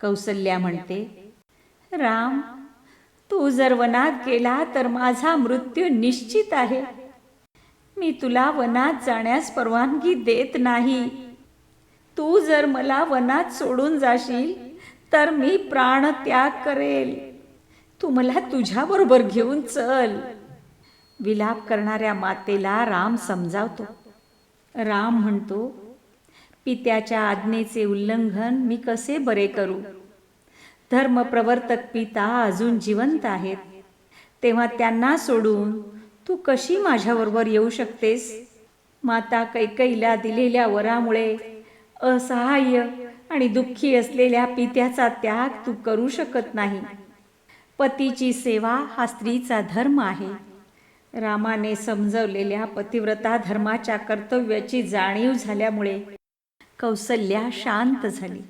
कौसल्या म्हणते राम तू जर वनात गेला तर माझा मृत्यू निश्चित आहे. मी तुला वनात जाण्यास परवानगी देत नाही. तू जर मला वनात सोडून जाशील तर मी प्राणत्याग करेल. तू मला तुझ्याबरोबर घेऊन चल. विलाप करणाऱ्या मातेला राम समजावतो. राम म्हणतो पित्याच्या आज्ञेचे उल्लंघन मी कसे बरे करू? धर्मप्रवर्तक पिता अजून जिवंत आहेत. तेव्हा त्यांना सोडून तू कशी माझ्याबरोबर येऊ शकतेस? माता कैकईला दिलेल्या वरामुळे असहाय्य आणि दुःखी असलेल्या पित्याचा त्याग तू करू शकत नाही. पतीची सेवा हा स्त्रीचा धर्म आहे. रामाने समजवलेल्या पतिव्रता धर्माच्या कर्तव्याची जाणीव झाल्यामुळे कौसल्या शांत झाली.